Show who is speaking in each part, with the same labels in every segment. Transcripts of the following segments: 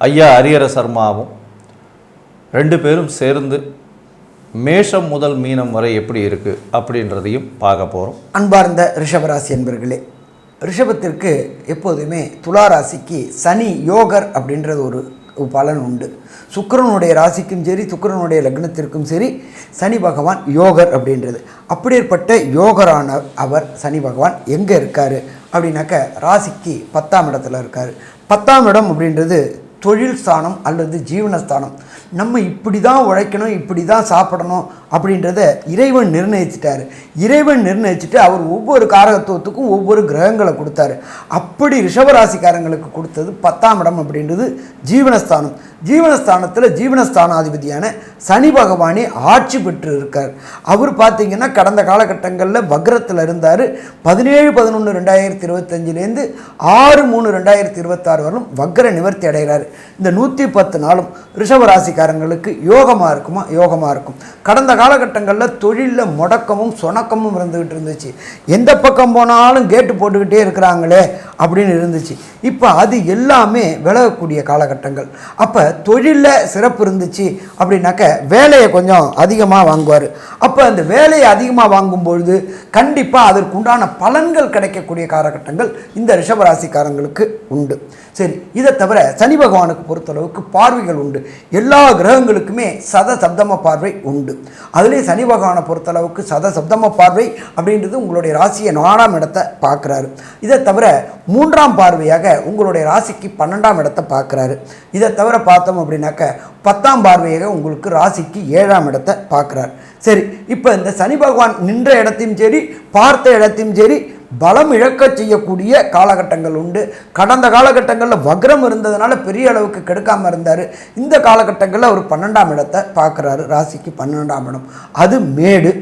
Speaker 1: ஐயா ஹரியர சர்மாவும் ரெண்டு பேரும் சேர்ந்து மேஷம் முதல் மீனம் வரை எப்படி இருக்குது அப்படின்றதையும் பார்க்க போகிறோம்
Speaker 2: அன்பார்ந்த ரிஷபராசி என்பர்களே ரிஷபத்திற்கு எப்போதுமே துலா ராசிக்கு சனி யோகர் அப்படின்றது ஒரு பலன் உண்டு. சுக்கரனுடைய ராசிக்கும் சரி சுக்கிரனுடைய லக்னத்திற்கும் சரி சனி பகவான் யோகர் அப்படின்றது. அப்படிப்பட்ட யோகரான அவர் சனி பகவான் எங்கே இருக்கார் அப்படின்னாக்க ராசிக்கு பத்தாம் இடத்துல இருக்கார். பத்தாம் இடம் அப்படின்றது தொழில் ஸ்தானம் அல்லது ஜீவனஸ்தானம். நம்ம இப்படி தான் உழைக்கணும் இப்படி தான் சாப்பிடணும் அப்படின்றத இறைவன் நிர்ணயிச்சிட்டார். இறைவன் நிர்ணயிச்சுட்டு அவர் ஒவ்வொரு காரகத்துவத்துக்கும் ஒவ்வொரு கிரகங்களை கொடுத்தாரு. அப்படி ரிஷபராசிக்காரங்களுக்கு கொடுத்தது பத்தாம் இடம் அப்படின்றது ஜீவனஸ்தானம். ஜீவனஸ்தானத்தில் ஜீவனஸ்தானாதிபதியான சனி பகவானே ஆட்சி பெற்று இருக்கார் அவர் பார்த்தீங்கன்னா கடந்த காலகட்டங்களில் வக்ரத்தில் இருந்தார். பதினேழு பதினொன்று ரெண்டாயிரத்தி இருபத்தஞ்சிலேருந்து ஆறு மூணு ரெண்டாயிரத்தி இருபத்தாறு வரலும் வக்ர நிவர்த்தி அடைகிறார். இந்த நூற்றி பத்து நாளும் ரிஷபராசிக்காரங்களுக்கு யோகமாக இருக்குமா? யோகமாக இருக்கும். கடந்த காலகட்டங்களில் தொழிலில் முடக்கமும் சொணக்கமும் இருந்துக்கிட்டு இருந்துச்சு. எந்த பக்கம் போனாலும் கேட்டு போட்டுக்கிட்டே இருக்கிறாங்களே அப்படின்னு இருந்துச்சு. இப்போ அது எல்லாமே விலகக்கூடிய காலகட்டங்கள். அப்போ தொழிலில் சிறப்பு இருந்துச்சு அப்படின்னாக்க வேலையை கொஞ்சம் அதிகமாக வாங்குவார். அப்போ அந்த வேலையை அதிகமாக வாங்கும்பொழுது கண்டிப்பாக அதற்குண்டான பலன்கள் கிடைக்கக்கூடிய காலகட்டங்கள் இந்த ரிஷபராசிக்காரங்களுக்கு உண்டு. சரி இதை தவிர சனி பகவானுக்கு பொறுத்தளவுக்கு பார்வைகள் உண்டு. எல்லா கிரகங்களுக்குமே சத சப்தம பார்வை உண்டு. அதுலேயும் சனி பகவானை பொறுத்தளவுக்கு சத சப்தம பார்வை அப்படின்றது உங்களுடைய ராசியை நாலாம் இடத்தை பார்க்குறாரு. இதை தவிர மூன்றாம் பார்வையாக உங்களுடைய ராசிக்கு பன்னெண்டாம் இடத்தை பார்க்குறாரு. இதை தவிர பார்த்தோம் அப்படின்னாக்க பத்தாம் பார்வையாக உங்களுக்கு ராசிக்கு ஏழாம் இடத்தை பார்க்குறாரு. சரி இப்போ இந்த சனி பகவான் நின்ற இடத்தையும் சரி பார்த்த இடத்தையும் சரி பலம் இழக்க செய்யக்கூடிய காலகட்டங்கள் உண்டு. கடந்த காலகட்டங்களில் வக்ரம் இருந்ததுனால பெரிய அளவுக்கு கெடுக்காமல் இருந்தார். இந்த காலகட்டங்களில் அவர் பன்னெண்டாம் இடத்தை பார்க்குறாரு ராசிக்கு பன்னெண்டாம் இடம். அது மேடு.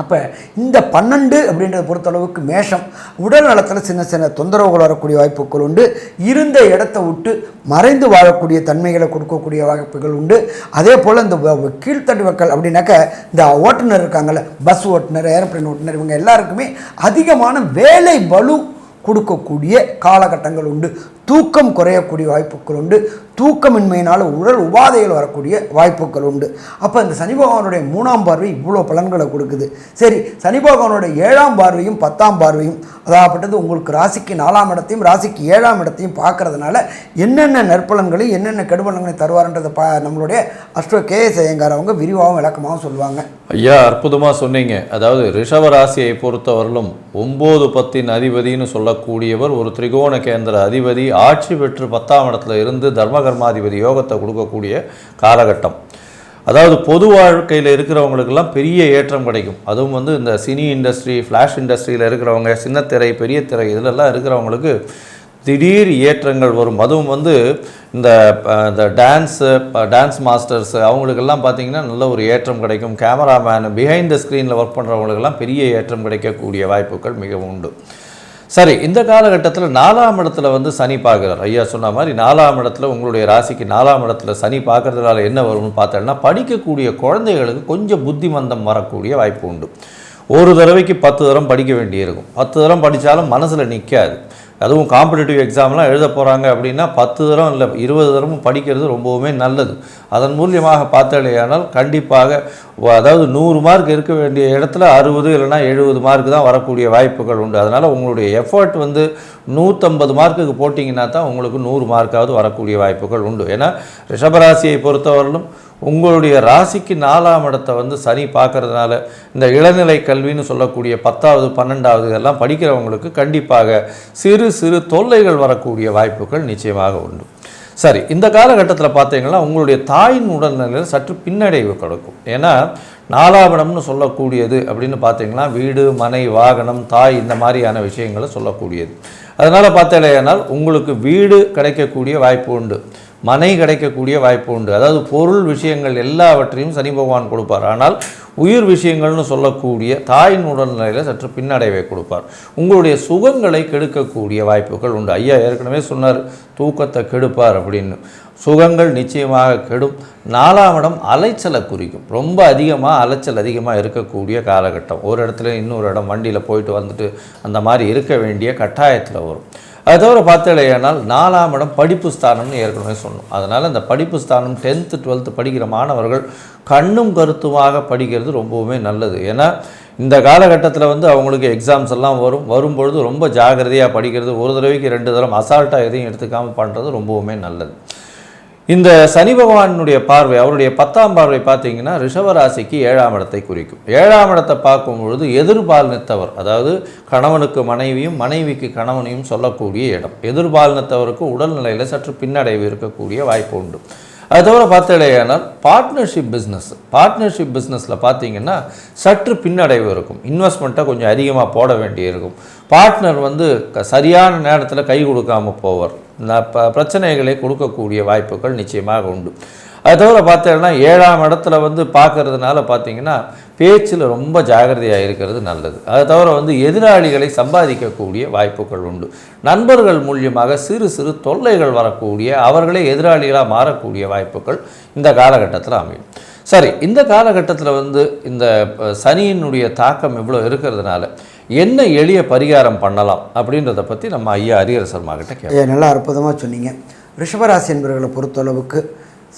Speaker 2: அப்போ இந்த பன்னெண்டு அப்படின்றத பொறுத்தளவுக்கு மேஷம். உடல் நலத்தில் சின்ன சின்ன தொந்தரவுகள் வரக்கூடிய வாய்ப்புகள் உண்டு. இருந்த இடத்த விட்டு மறைந்து வாழக்கூடிய தன்மைகளை கொடுக்கக்கூடிய வாய்ப்புகள் உண்டு. அதே போல் இந்த வ- கீழ்த்தட்டு மக்கள் அப்படின்னாக்க இந்த ஓட்டுநர் இருக்காங்கல்ல பஸ் ஓட்டுநர் ஏரோப்ளைன் ஓட்டுநர் இவங்க எல்லாருக்குமே அதிகமான வேலை பலு கொடுக்கக்கூடிய காலகட்டங்கள் உண்டு. தூக்கம் குறையக்கூடிய வாய்ப்புகள் உண்டு. தூக்கமின்மையினால் உடல் உபாதைகள் வரக்கூடிய வாய்ப்புகள் உண்டு. அப்போ இந்த சனி பகவானுடைய மூணாம் பார்வை இவ்வளோ பலன்களை கொடுக்குது. சரி சனி பகவானுடைய ஏழாம் பார்வையும் பத்தாம் பார்வையும் அதாகப்பட்டது உங்களுக்கு ராசிக்கு நாலாம் இடத்தையும் ராசிக்கு ஏழாம் இடத்தையும் பார்க்கறதுனால என்னென்ன நற்பலன்களையும் என்னென்ன கெடுபலன்களையும் தருவார்ன்றதை பா நம்மளுடைய அஸ்ட்ரோ கேஎஸ் ஐயங்கார் அவங்க விரிவாகவும் விளக்கமாகவும் சொல்லுவாங்க.
Speaker 1: ஐயா அற்புதமாக சொன்னீங்க. அதாவது ரிஷவ ராசியை பொறுத்தவரையிலும் ஒம்பது பத்தின் அதிபதின்னு சொல்லக்கூடியவர் ஒரு திரிகோண கேந்திர அதிபதி ஆட்சி பெற்று பத்தாம் இடத்துல இருந்து தர்மகர்மாதிபதி யோகத்தை கொடுக்கக்கூடிய காலகட்டம். அதாவது பொது வாழ்க்கையில் இருக்கிறவங்களுக்கெல்லாம் பெரிய ஏற்றம் கிடைக்கும். அதுவும் வந்து இந்த சினி இண்டஸ்ட்ரி ஃப்ளாஷ் இண்டஸ்ட்ரியில் இருக்கிறவங்க சின்னத்திரை பெரிய திரை இதிலெல்லாம் இருக்கிறவங்களுக்கு திடீர் ஏற்றங்கள் வரும். அதுவும் வந்து இந்த இந்த டான்ஸு டான்ஸ் மாஸ்டர்ஸ் அவங்களுக்கெல்லாம் பார்த்திங்கன்னா நல்ல ஒரு ஏற்றம் கிடைக்கும். கேமராமேன் பிஹைண்ட் த ஸ்க்ரீனில் ஒர்க் பண்ணுறவங்களுக்கெல்லாம் பெரிய ஏற்றம் கிடைக்கக்கூடிய வாய்ப்புகள் மிகவும் உண்டு. சரி இந்த காலகட்டத்தில் நாலாம் இடத்துல வந்து சனி பார்க்குறார். ஐயா சொன்ன மாதிரி நாலாம் இடத்துல உங்களுடைய ராசிக்கு நாலாம் இடத்துல சனி பார்க்குறதுனால என்ன வரும்னு பார்த்தோம்னா படிக்கக்கூடிய குழந்தைகளுக்கு கொஞ்சம் புத்திமந்தம் வரக்கூடிய வாய்ப்பு உண்டு. ஒரு தடவைக்கு பத்து தரம் படிக்க வேண்டியிருக்கும். பத்து தரம் படித்தாலும் மனசில் நிற்காது அதுவும் காம்படிட்டிவ் எக்ஸாம்லாம் எழுத போகிறாங்க அப்படின்னா பத்து தரம் இல்லை இருபது தரமும் படிக்கிறது ரொம்பவுமே நல்லது. அதன் மூலியமாக பார்த்தாலேயானால் கண்டிப்பாக அதாவது நூறு மார்க் இருக்க வேண்டிய இடத்துல அறுபது இல்லைன்னா எழுபது மார்க் தான் வரக்கூடிய வாய்ப்புகள் உண்டு. அதனால் உங்களுடைய எஃபர்ட் வந்து நூற்றம்பது மார்க்குக்கு போட்டிங்கன்னா தான் உங்களுக்கு நூறு மார்க்காவது வரக்கூடிய வாய்ப்புகள் உண்டு. ஏன்னா ரிஷபராசியை பொறுத்தவரையிலும் உங்களுடைய ராசிக்கு நாலாம் இடத்தை வந்து சனி பார்க்கறதுனால இந்த இளநிலை கல்வின்னு சொல்லக்கூடிய பத்தாவது பன்னெண்டாவது இதெல்லாம் படிக்கிறவங்களுக்கு கண்டிப்பாக சிறு சிறு தொல்லைகள் வரக்கூடிய வாய்ப்புகள் நிச்சயமாக உண்டு. சரி இந்த காலகட்டத்தில் பார்த்தீங்கன்னா உங்களுடைய தாயின் உடல்நிலையில் சற்று பின்னடைவு கொடுக்கும். ஏன்னா நாலாவணம்னு சொல்லக்கூடியது அப்படின்னு பார்த்தீங்கன்னா வீடு மனை வாகனம் தாய் இந்த மாதிரியான விஷயங்களை சொல்லக்கூடியது. அதனால் பார்த்தீங்கன்னா உங்களுக்கு வீடு கிடைக்கக்கூடிய வாய்ப்பு உண்டு. மனை கிடைக்கக்கூடிய வாய்ப்பு உண்டு. அதாவது பொருள் விஷயங்கள் எல்லாவற்றையும் சனி பகவான் கொடுப்பார். ஆனால் உயிர் விஷயங்கள்னு சொல்லக்கூடிய தாயின் உடல்நிலையில் சற்று பின்னடைவை கொடுப்பார். உங்களுடைய சுகங்களை கெடுக்கக்கூடிய வாய்ப்புகள் உண்டு. ஐயா ஏற்கனவே சொன்னார் தூக்கத்தை கெடுப்பார் அப்படின்னு. சுகங்கள் நிச்சயமாக கெடும். நாலாம் இடம் அலைச்சலை குறிக்கும். ரொம்ப அதிகமாக அலைச்சல் அதிகமாக இருக்கக்கூடிய காலகட்டம். ஒரு இடத்துல இன்னொரு இடம் வண்டியில் போயிட்டு வந்துட்டு அந்த மாதிரி இருக்க வேண்டிய கட்டாயத்தில் வரும். அது தவிர பார்த்தலையானால் நாலாம் இடம் படிப்பு ஸ்தானம்னு ஏற்கனவே சொன்னோம். அதனால் இந்த படிப்பு ஸ்தானம் டென்த்து டுவெல்த்து படிக்கிற மாணவர்கள் கண்ணும் கருத்துமாக படிக்கிறது ரொம்பவுமே நல்லது. ஏன்னா இந்த காலகட்டத்தில் வந்து அவங்களுக்கு எக்ஸாம்ஸ் எல்லாம் வரும். வரும்பொழுது ரொம்ப ஜாகிரதையாக படிக்கிறது ஒரு தடவைக்கு ரெண்டு தரம் அசால்ட்டாக எதையும் எடுத்துக்காமல் பண்ணுறது ரொம்பவுமே நல்லது. இந்த சனி பகவானுடைய பார்வை அவருடைய பத்தாம் பார்வை பார்த்தீங்கன்னா ரிஷபராசிக்கு ஏழாம் இடத்தை குறிக்கும். ஏழாம் இடத்தை பார்க்கும் பொழுது எதிர்பாலினத்தவர் அதாவது கணவனுக்கு மனைவியும் மனைவிக்கு கணவனையும் சொல்லக்கூடிய இடம். எதிர்பால் நித்தவருக்கு உடல்நிலையில் சற்று பின்னடைவு இருக்கக்கூடிய வாய்ப்பு உண்டு. அது தவிர பார்த்தடையானால் பார்ட்னர்ஷிப் பிஸ்னஸ் பார்ட்னர்ஷிப் பிஸ்னஸில் பார்த்தீங்கன்னா சற்று பின்னடைவு இருக்கும். இன்வெஸ்ட்மெண்ட்டை கொஞ்சம் அதிகமாக போட வேண்டியிருக்கும் பார்ட்னர் வந்து க- சரியான நேரத்தில் கை கொடுக்காம போவார். ந- ப- பிரச்சனைகளை கொடுக்கக்கூடிய வாய்ப்புகள் நிச்சயமாக உண்டு. அது தவிர பார்த்தீங்கன்னா ஏழாம் இடத்துல வந்து பார்க்கறதுனால பார்த்தீங்கன்னா பேச்சில் ரொம்ப ஜாகிரதையாக இருக்கிறது நல்லது. அது தவிர வந்து எதிராளிகளை சம்பாதிக்கக்கூடிய வாய்ப்புகள் உண்டு. நண்பர்கள் மூலியமாக சிறு சிறு தொல்லைகள் வரக்கூடிய அவர்களே எதிராளிகளாக மாறக்கூடிய வாய்ப்புகள் இந்த காலகட்டத்தில் அமையும். சரி இந்த காலகட்டத்தில் வந்து இந்த சனியினுடைய தாக்கம் இவ்வளோ இருக்கிறதுனால என்ன எளிய பரிகாரம் பண்ணலாம் அப்படின்றத பற்றி நம்ம ஐயா அரியரசர்மா கிட்ட
Speaker 2: நல்லா அற்புதமாக சொன்னீங்க. ரிஷபராசி என்பவர்களை பொறுத்தளவுக்கு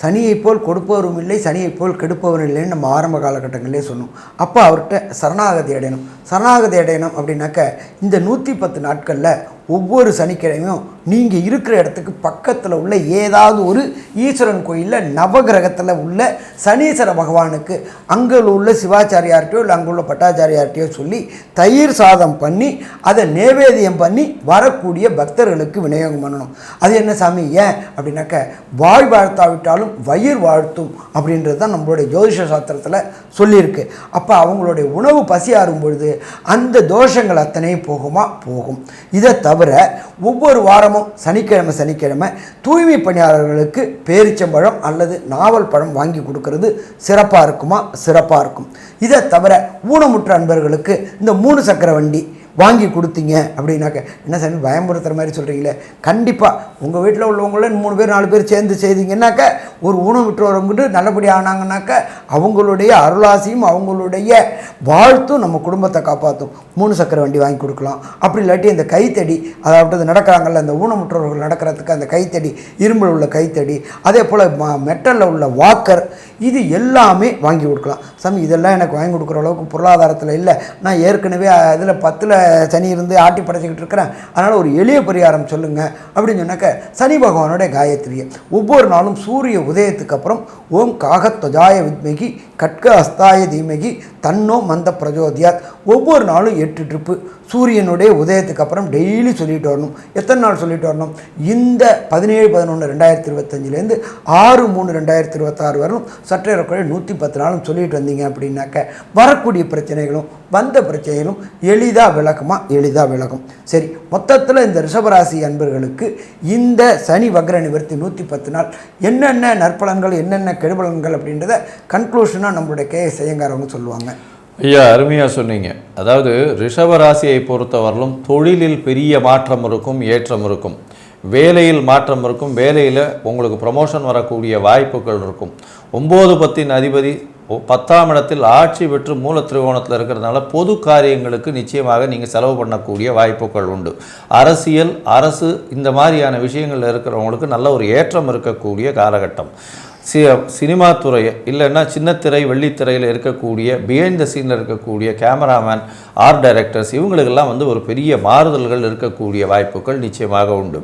Speaker 2: சனியைப் போல் கொடுப்பவரும் இல்லை சனியைப் போல் கெடுப்பவரும் இல்லைன்னு நம்ம ஆரம்ப காலகட்டங்களிலே சொன்னோம். அப்போ அவர்கிட்ட சரணாகதி அடையணும். சரணாகதி அடையணும் அப்படின்னாக்க இந்த நூற்றி பத்து நாட்களில் ஒவ்வொரு சனிக்கிழமையும் நீங்கள் இருக்கிற இடத்துக்கு பக்கத்தில் உள்ள ஏதாவது ஒரு ஈஸ்வரன் கோயிலில் நவகிரகத்தில் உள்ள சனீஸ்வர பகவானுக்கு அங்கே உள்ள சிவாச்சாரியார்கிட்டயோ இல்லை அங்குள்ள பட்டாச்சாரியார்கிட்டயோ சொல்லி தயிர் சாதம் பண்ணி அதை நேவேதியம் பண்ணி வரக்கூடிய பக்தர்களுக்கு விநியோகம் பண்ணணும். அது என்ன சாமி? ஏன் அப்படின்னாக்க வாய் வாழ்த்தாவிட்டாலும் வயிறு வாழ்த்தும் அப்படின்றது தான் நம்மளுடைய ஜோதிஷ சாஸ்திரத்தில் சொல்லியிருக்கு. அப்போ அவங்களுடைய உணவு பசியாறும் பொழுது அந்த தோஷங்கள் அத்தனையும் போகுமா? போகும். இதை தவிர ஒவ்வொரு வாரமும் சனிக்கிழமை சனிக்கிழமை தூய்மை பணியாளர்களுக்கு பேரிச்சம்பழம் அல்லது நாவல் பழம் வாங்கி கொடுக்கறது சிறப்பாக இருக்குமா? சிறப்பாக இருக்கும். இதை தவிர ஊனமுற்ற அன்பர்களுக்கு இந்த மூணு சக்கர வண்டி வாங்கி கொடுத்தீங்க அப்படின்னாக்க என்ன சாமி பயமுறுத்துற மாதிரி சொல்கிறீங்களே கண்டிப்பாக உங்கள் வீட்டில் உள்ளவங்கள மூணு பேர் நாலு பேர் சேர்ந்து செய்தீங்கன்னாக்க ஒரு ஊனமுற்றவங்க நல்லபடி ஆனாங்கனாக்க அவங்களுடைய அருளாசியும் அவங்களுடைய வாழ்த்தும் நம்ம குடும்பத்தை காப்பாற்றும் மூணு சக்கர வண்டி வாங்கி கொடுக்கலாம். அப்படி இல்லாட்டி இந்த கைத்தடி அதாவது நடக்கிறாங்கல்ல அந்த ஊனமுற்றவர்கள் நடக்கிறதுக்கு அந்த கைத்தடி இரும்பில் உள்ள கைத்தடி அதே போல் மெட்டலில் உள்ள வாக்கர் இது எல்லாமே வாங்கி கொடுக்கலாம். சாமி இதெல்லாம் எனக்கு வாங்கி கொடுக்குற அளவுக்கு பொருளாதாரத்தில் இல்லை. நான் ஏற்கனவே அதில் பத்தில் சனி இருந்து ஆட்டி படைச்சிக்கிட்டு இருக்கிறேன். அதனால் ஒரு எளிய பரிகாரம் சொல்லுங்கள் அப்படின்னு சொன்னாக்க சனி பகவானுடைய காயத்ரியை. ஒவ்வொரு நாளும் சூரிய உதயத்துக்கு அப்புறம் ஓம் காகத்வஜாய வித்மகி கட்க அஸ்தாய தீமகி தன்னோ மந்த பிரஜோதியாத். ஒவ்வொரு நாளும் எட்டு ட்ரிப்பு. சூரியனுடைய உதயத்துக்கு அப்புறம் டெய்லி சொல்லிட்டு வரணும். எத்தனை நாள் சொல்லிட்டு வரணும்? இந்த பதினேழு பதினொன்று ரெண்டாயிரத்தி இருபத்தஞ்சிலேருந்து ஆறு மூணு ரெண்டாயிரத்தி இருபத்தாறு வரலும் சற்றேறக்குறைய நூற்றி பத்து நாளும் சொல்லிட்டு வந்தீங்க அப்படின்னாக்க வரக்கூடிய பிரச்சனைகளும் வந்த பிரச்சனைகளும் எளிதாக விளக்குமா எளிதாக விளக்கும். சரி மொத்தத்தில் இந்த ரிஷபராசி அன்பர்களுக்கு இந்த சனி வக்ர நிவர்த்தி நூற்றி பத்து நாள் என்னென்ன நற்பலன்கள் என்னென்ன கெடுபலன்கள் அப்படின்றத கன்க்ளூஷனாக நம்மளுடைய கே எஸ் ஐயங்காரவங்க சொல்லுவாங்க.
Speaker 1: ஐயா அருமையாக சொன்னீங்க. அதாவது ரிஷபராசியை பொறுத்தவரையிலும் தொழிலில் பெரிய மாற்றம் இருக்கும் ஏற்றம் இருக்கும். வேலையில் மாற்றம் இருக்கும். வேலையில் உங்களுக்கு ப்ரமோஷன் வரக்கூடிய வாய்ப்புகள் இருக்கும். ஒம்பது பத்தின் அதிபதி பத்தாம் இடத்தில் ஆட்சி பெற்று மூல திரிகோணத்தில் இருக்கிறதுனால பொது காரியங்களுக்கு நிச்சயமாக நீங்கள் செலவு பண்ணக்கூடிய வாய்ப்புகள் உண்டு. அரசியல் அரசு இந்த மாதிரியான விஷயங்கள் இருக்கிறவங்களுக்கு நல்ல ஒரு ஏற்றம் இருக்கக்கூடிய காலகட்டம். சி சினிமா துறையை இல்லைன்னா சின்னத்திரை வெள்ளித்திரையில் இருக்கக்கூடிய பிஹைண்ட் த சீனில் இருக்கக்கூடிய கேமராமேன் ஆர்ட் டைரக்டர்ஸ் இவங்களுக்கெல்லாம் வந்து ஒரு பெரிய மாறுதல்கள் இருக்கக்கூடிய வாய்ப்புகள் நிச்சயமாக உண்டு.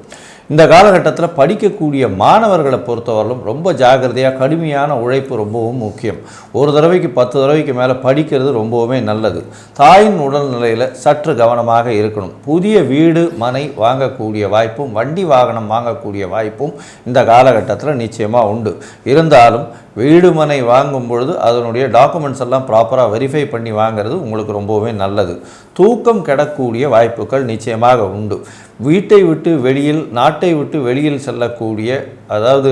Speaker 1: இந்த காலகட்டத்தில் படிக்கக்கூடிய மாணவர்களை பொறுத்தவரையிலும் ரொம்ப ஜாக்கிரதையாக கடுமையான உழைப்பு ரொம்பவும் முக்கியம். ஒரு தடவைக்கு பத்து தடவைக்கு மேலே படிக்கிறது ரொம்பவுமே நல்லது. தாயின் உடல்நிலையில் சற்று கவனமாக இருக்கணும். புதிய வீடு மனை வாங்கக்கூடிய வாய்ப்பும் வண்டி வாகனம் வாங்கக்கூடிய வாய்ப்பும் இந்த காலகட்டத்தில் நிச்சயமாக உண்டு. இருந்தாலும் வீடு மனை வாங்கும் பொழுது அதனுடைய டாக்குமெண்ட்ஸ் எல்லாம் ப்ராப்பராக வெரிஃபை பண்ணி வாங்குறது உங்களுக்கு ரொம்பவே நல்லது. தூக்கம் கிடக்கூடிய வாய்ப்புகள் நிச்சயமாக உண்டு. வீட்டை விட்டு வெளியில் நாட்டை விட்டு வெளியில் செல்லக்கூடிய அதாவது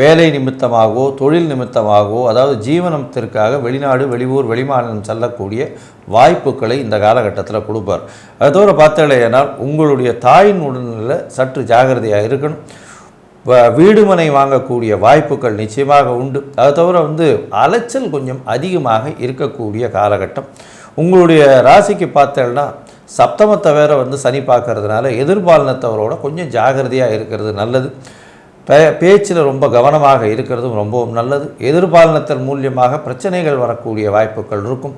Speaker 1: வேலை நிமித்தமாகவோ தொழில் நிமித்தமாகவோ அதாவது ஜீவனத்திற்காக வெளிநாடு வெளியூர் வெளிமாநிலம் செல்லக்கூடிய வாய்ப்புகளை இந்த காலகட்டத்தில் கொடுப்பார். அதோடு தவிர பார்த்தீங்களேனால் உங்களுடைய தாயின் உடல்நிலை சற்று ஜாகிரதையாக இருக்கணும். வீடுமனை வாங்கக்கூடிய வாய்ப்புகள் நிச்சயமாக உண்டு. அது தவிர வந்து அலைச்சல் கொஞ்சம் அதிகமாக இருக்கக்கூடிய காலகட்டம். உங்களுடைய ராசிக்கு பார்த்தேன்னா சப்தமத்தை வேற வந்து சனி பார்க்கறதுனால எதிர்பாலினத்தவரோட கொஞ்சம் ஜாகிரதையாக இருக்கிறது நல்லது. பே பேச்சில் ரொம்ப கவனமாக இருக்கிறதும் ரொம்பவும் நல்லது. எதிர்பாலினத்தின் மூலியமாக பிரச்சனைகள் வரக்கூடிய வாய்ப்புகள் இருக்கும்.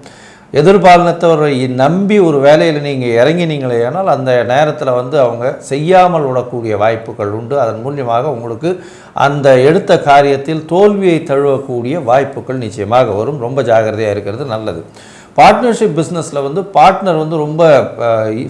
Speaker 1: எதிர்பாலினத்தவரை நம்பி ஒரு வேலையில் நீங்கள் இறங்கினீங்களே ஆனால் அந்த நேரத்தில் வந்து அவங்க செய்யாமல் விடக்கூடிய வாய்ப்புகள் உண்டு. அதன் மூலியமாக உங்களுக்கு அந்த எடுத்த காரியத்தில் தோல்வியை தழுவக்கூடிய வாய்ப்புகள் நிச்சயமாக வரும். ரொம்ப ஜாகிரதையாக இருக்கிறது நல்லது. பார்ட்னர்ஷிப் பிஸ்னஸில் வந்து பார்ட்னர் வந்து ரொம்ப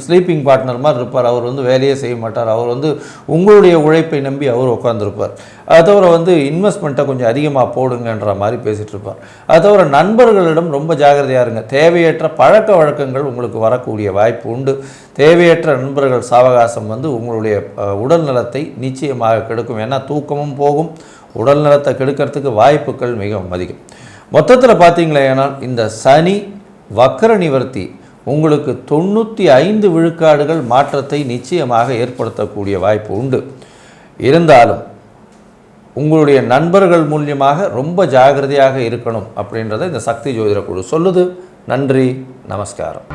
Speaker 1: ஸ்லீப்பிங் பார்ட்னர் மாதிரி இருப்பார். அவர் வந்து வேலையே செய்ய மாட்டார். அவர் வந்து உங்களுடைய உழைப்பை நம்பி அவர் உட்காந்துருப்பார் அதை தவிர வந்து இன்வெஸ்ட்மெண்ட்டை கொஞ்சம் அதிகமாக போடுங்கன்ற மாதிரி பேசிகிட்டு இருப்பார். அதை தவிர நண்பர்களிடம் ரொம்ப ஜாகிரதையாக இருங்க. தேவையற்ற பழக்க வழக்கங்கள் உங்களுக்கு வரக்கூடிய வாய்ப்பு உண்டு. தேவையற்ற நண்பர்கள் சாவகாசம் வந்து உங்களுடைய உடல்நலத்தை உடல் நலத்தை நிச்சயமாக கெடுக்கும். ஏன்னா தூக்கமும் போகும். உடல் நலத்தை கெடுக்கிறதுக்கு வாய்ப்புகள் மிகவும் அதிகம். மொத்தத்தில் பார்த்தீங்களே இந்த சனி வக்கர நிவர்த்தி உங்களுக்கு தொண்ணூற்றி ஐந்து விழுக்காடுகள் மாற்றத்தை நிச்சயமாக ஏற்படுத்தக்கூடிய வாய்ப்பு உண்டு. இருந்தாலும் உங்களுடைய நண்பர்கள் மூலியமாக ரொம்ப ஜாகிரதையாக இருக்கணும் அப்படின்றத இந்த சக்தி ஜோதிட குழு சொல்லுது. நன்றி நமஸ்காரம்.